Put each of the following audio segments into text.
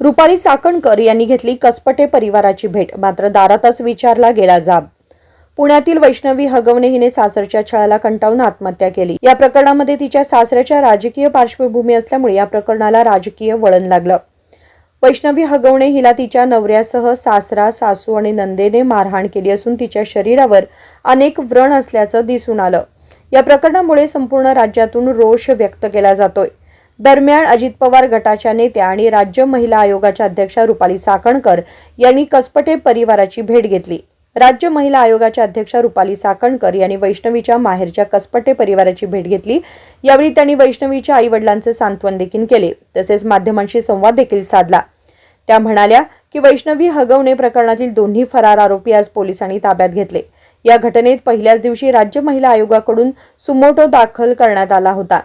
रुपाली चाकणकर यांनी घेतली कसपटे परिवाराची भेट. मात्र दारातच विचारला गेला जाब. पुण्यातील वैष्णवी हगवणे हिने सासरच्या छळाला कंटाळून आत्महत्या केली. या प्रकरणामध्ये तिच्या सासऱ्याच्या राजकीय पार्श्वभूमी असल्यामुळे या प्रकरणाला राजकीय वळण लागलं. वैष्णवी हगवणे हिला तिच्या नवऱ्यासह सासरा सासू आणि नंदेने मारहाण केली असून तिच्या शरीरावर अनेक व्रण असल्याचं दिसून आलं. या प्रकरणामुळे संपूर्ण राज्यातून रोष व्यक्त केला जातोय. दरम्यान अजित पवार गटाच्या नेत्या आणि राज्य महिला आयोगाच्या अध्यक्षा रुपाली साकणकर यांनी कसपटे परिवाराची भेट घेतली. राज्य महिला आयोगाच्या अध्यक्षा रुपाली साकणकर यांनी वैष्णवीच्या माहेरच्या कसपटे परिवाराची भेट घेतली. यावेळी त्यांनी वैष्णवीच्या आई वडिलांचे सांत्वन देखील केले तसेच माध्यमांशी संवाद देखील साधला. त्या म्हणाल्या की वैष्णवी हगवणे प्रकरणातील दोन्ही फरार आरोपी आज पोलिसांनी ताब्यात घेतले. या घटनेत पहिल्याच दिवशी राज्य महिला आयोगाकडून सुमोटो दाखल करण्यात आला होता.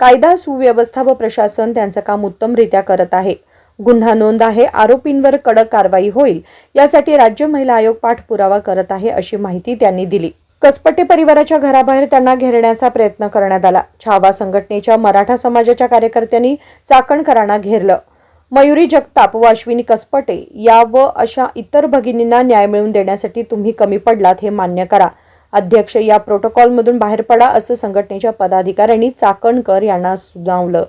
कायदा सुव्यवस्था व प्रशासन त्यांचं काम उत्तमरित्या करत आहे. गुन्हा नोंद आहे आरोपींवर कडक कारवाई होईल यासाठी राज्य महिला आयोग पाठपुरावा करत आहे अशी माहिती त्यांनी दिली. कसपटे परिवाराच्या घराबाहेर त्यांना घेरण्याचा प्रयत्न करण्यात आला. छावा संघटनेच्या मराठा समाजाच्या कार्यकर्त्यांनी चाकणकरांना घेरलं. मयुरी जगताप व अश्विनी कसपटे या व अशा इतर भगिनींना न्याय मिळवून देण्यासाठी तुम्ही कमी पडलात हे मान्य करा. अध्यक्ष या प्रोटोकॉलमधून बाहेर पडा असं संघटनेच्या पदाधिकाऱ्यांनी चाकणकर यांना सुनावलं.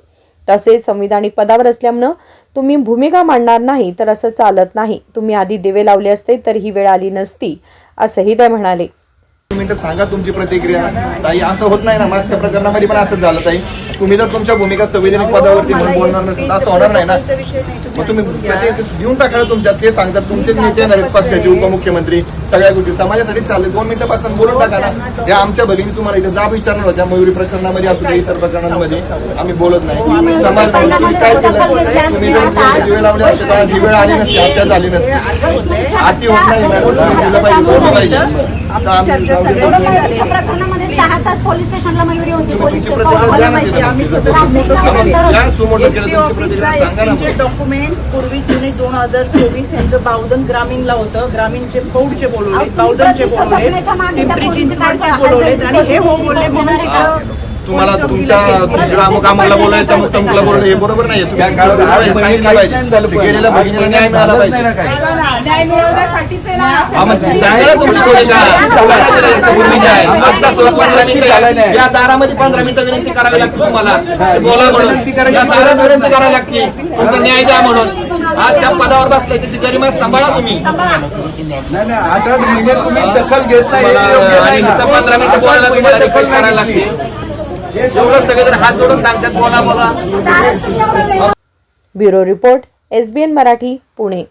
तसेच संविधानिक पदावर असल्यामुळं तुम्ही भूमिका मांडणार नाही तर असं चालत नाही. तुम्ही आधी दिवे लावले असते तर ही वेळ आली नसती असंही ते म्हणाले. सांगा तुमची प्रतिक्रिया. ताई असं होत नाही ना मागच्या प्रकरणामध्ये पण असंच झालं ताई. तुम्ही जर तुमच्या भूमिका संविधानिक पदावरती म्हणून बोलणार नसेल असं होणार नाही ना? मग तुम्ही देऊन टाका ना तुमच्या ते सांगतात तुमचेच नेते येणार आहेत पक्षाचे उपमुख्यमंत्री सगळ्या गोष्टी. समाजासाठी चालले दोन मिनिटापासून बोलून टाका ना. त्या आमच्या भगिनी तुम्हाला इथे जाब विचारणार होत्या मयुरी प्रकरणामध्ये असू दे इतर प्रकरणांमध्ये. आम्ही बोलत नाही. समाज नाही. तुम्ही काय केलं? तुम्ही जर दिवे लावले असते तर आज ही वेळ आली नसती हत्या झाली नसती. आती होत नाही मॅडम. पाहिजे बोललं पाहिजे. तास पोलीस स्टेशनला मयुरी होती. पोलीस. डॉक्युमेंट पूर्वी जुने दोन हजार चोवीस यांचं बावधन ग्रामीणला होतं. ग्रामीणचे पौडचे बोलवले बावधनचे बोलवले पिंपरी चिंचवडचे बोलवले आणि हे हो बोलले म्हणून तुम्हाला तुमच्या तिकडे अमुक अमुकला बोलवलं तमुक तमुकला बोलवलं हे बरोबर नाही तुम्ही सांगितलं पाहिजे. गेलेल्या भगिनीला न्याय मिळाला पाहिजे. सांगा तुमची काय. या दारामध्ये पंधरा मिनिटं विनंती करावी लागते तुम्हाला. बोला म्हणून. या दारात विनंती करावी लागते. तुमचा न्याय द्या म्हणून. आज त्या पदावर बसलाय त्याची गरिमा सांभाळा तुम्ही. दखल पंधरा मिनिटं बोलायला तुम्हाला रिक्वेस्ट करायला लागते. एवढं सगळेजण हात जोडून सांगतात बोला बोला. Bureau report SBN Marathi Pune.